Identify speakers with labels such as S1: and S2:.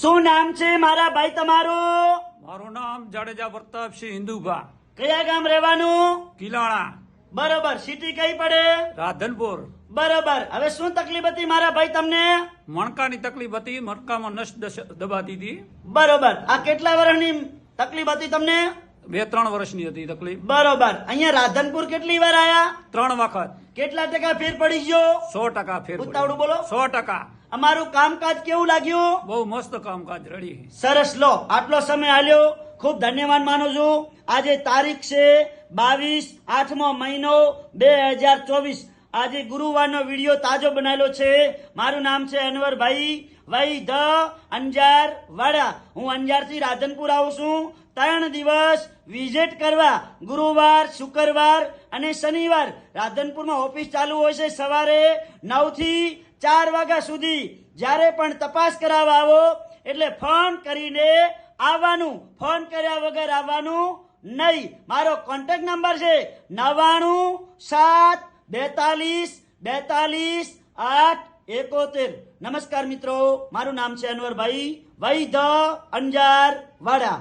S1: શું નામ છે મારા ભાઈ તમારું?
S2: મારું નામ જાડેજા પ્રતાપસિંહ હિન્દુભા.
S1: કયા ગામ રહેવાનું?
S2: કિલાણા.
S1: બરોબર સિટી કઈ પડે?
S2: રાધનપુર.
S1: બરોબર હવે શું તકલીફ હતી મારા ભાઈ તમને?
S2: મણકાની તકલીફ હતી મણકામાં નસ દબાતી હતી.
S1: બરોબર આ કેટલા વર્ષની તકલીફ હતી તમને?
S2: બે ત્રણ વર્ષની હતી તકલીફ.
S1: બરોબર અહીંયા રાધનપુર કેટલી વાર આયા?
S2: ત્રણ વખત.
S1: કેટલા ટકા ફેર પડી ગયો?
S2: સો ટકા ફેર.
S1: ઉતાવળું બોલો.
S2: સો ટકા.
S1: અમારું કામકાજ કેવું લાગ્યું?
S2: બહુ મસ્ત કામકાજ રડી.
S1: સરસ. લો આટલો સમય આલ્યો. ખૂબ ધન્યવાદ માનું છું. આજે તારીખ છે બાવીસ આઠમો મહિનો બે હજાર ચોવીસ. આજે ગુરુવારનો વીડિયો તાજો બનાવેલો છે. મારું નામ છે અનવરભાઈ. વೈ ધ અંજાર વાડા. હું અંજારથી રાધનપુર આવું છું. ત્રણ દિવસ વિઝિટ કરવા ગુરુવાર, શુક્રવાર અને શનિવાર રાધનપુરમાં ઓફિસ ચાલુ હોય છે સવારે નવથી ચાર વાગ્યા સુધી. જ્યારે પણ તપાસ કરાવવા આવો, એટલે ફોન કરીને આવવાનું. ફોન કર્યા વગર આવવાનું નહીં. મારો કોન્ટેક્ટ નંબર છે નવ્વાણું સાત બેતાલીસ બેતાલીસ આઠ એકોતેર. નમસ્કાર મિત્રો મારું નામ છે અનવરભાઈ વૈધ અંજાર વાડા.